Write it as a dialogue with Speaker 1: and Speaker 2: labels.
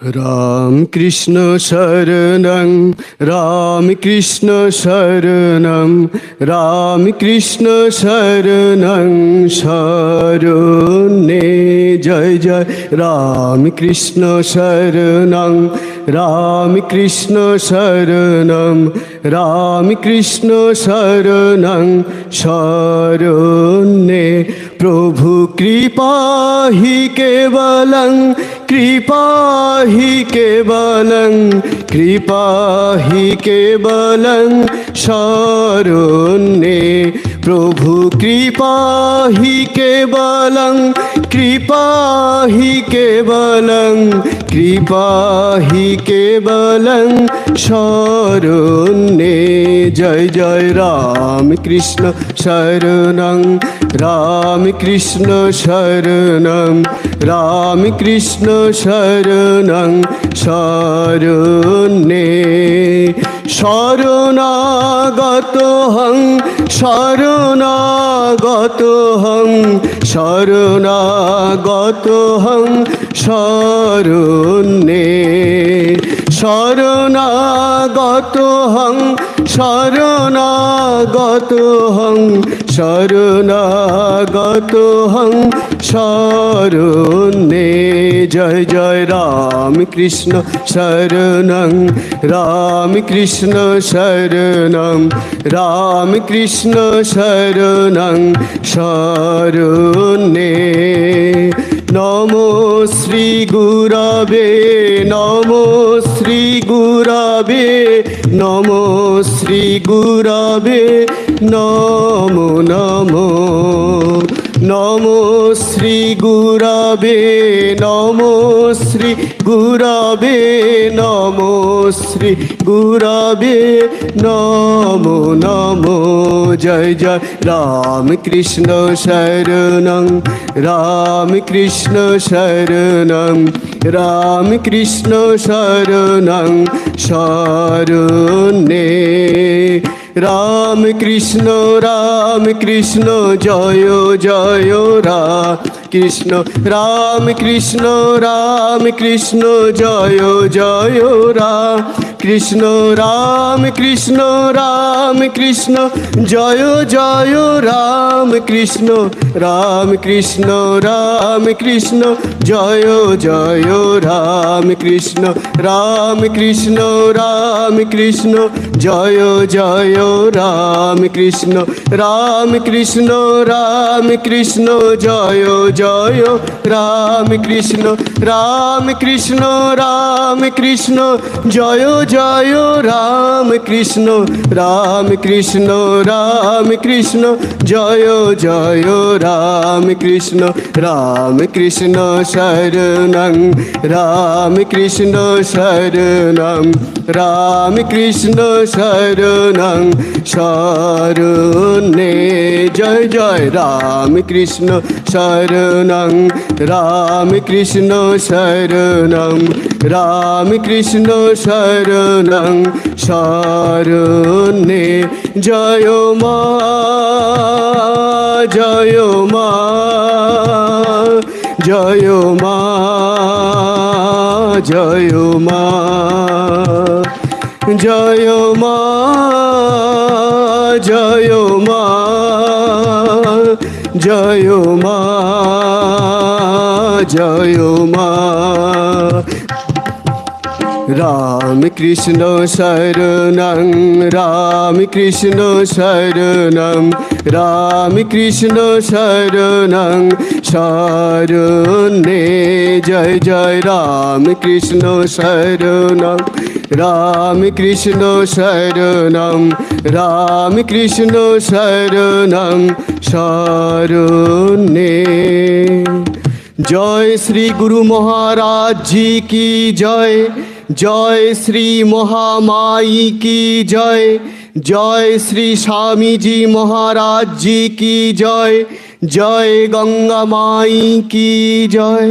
Speaker 1: রামকৃষ্ণ শরণং রামকৃষ্ণ শরণং রামকৃষ্ণ শরণং শরণে জয় জয় রামকৃষ্ণ শরণং রামকৃষ্ণ শরণং রামকৃষ্ণ শরণং শরণে प्रभु कृपा ही केवलं কৃপাহি কেবলং কৃপাহি কেবলং শরণে প্রভু কৃপাহি কেবলং কৃপাহি কেবলং কৃপাহি কেবলং শরণে জয় জয় রাম কৃষ্ণ শরণং, রাম কৃষ্ণ শরণং, রাম কৃষ্ণ শরণং শরণে। শরণাগত হং শরণাগত হং শরণাগত হং শরণে। শরণাগত হং শরণাগত হং শরণাগত হং শরণে জয় জয় রাম কৃষ্ণ শরণং রাম কৃষ্ণ শরণং রাম কৃষ্ণ শরণং শরণে নমো শ্রী গুরবে, নমো শ্রী গুরবে, নমো শ্রী গুরবে, নমো নমো। নমো শ্রী গুরবে, নমো শ্রী গুরবে, নমো শ্রী গুরবে, নমো নমো, জয় জয়। রাম কৃষ্ণ শরণং রাম কৃষ্ণ শরণং রাম কৃষ্ণ শরণং, শরণে রাম কৃষ্ণ রাম কৃষ্ণ, জয় জয়, রা কৃষ্ণ। রাম কৃষ্ণ রাম কৃষ্ণ, জয় জয়, রা কৃষ্ণ রাম কৃষ্ণ রাম কৃষ্ণ জয় জয় রাম কৃষ্ণ রাম কৃষ্ণ রাম কৃষ্ণ জয় জয় রাম কৃষ্ণ রাম কৃষ্ণ রাম কৃষ্ণ জয় জয় রাম কৃষ্ণ রাম কৃষ্ণ রাম কৃষ্ণ জয় জয় রাম কৃষ্ণ রাম কৃষ্ণ রাম কৃষ্ণ জয় জয় রাম কৃষ্ণ রাম কৃষ্ণ রাম কৃষ্ণ জয় জয় রাম কৃষ্ণ রাম কৃষ্ণ শরণং রাম কৃষ্ণ শরণং রাম কৃষ্ণ শরণং শরণে জয় জয় রাম কৃষ্ণ শরণং, রাম কৃষ্ণ শরণং, রাম কৃষ্ণ শরণং, শরণে জয় মা জয় মা জয় মা জয় মা জয় মা জয় মা। জয় মা জয় মা রামকৃষ্ণ শরণং রামকৃষ্ণ শরণং রামকৃষ্ণ শরণং শরণে জয় জয় রামকৃষ্ণ শরণং রামকৃষ্ণ শরণং রামকৃষ্ণ শরণং শরণে জয় শ্রী গুরু মহারাজ জি কি জয়। জয় শ্রী মহামায়ী কি জয় জয় শ্রী স্বামীজি মহারাজজি কি জয় জয় গঙ্গা মাই কি জয়।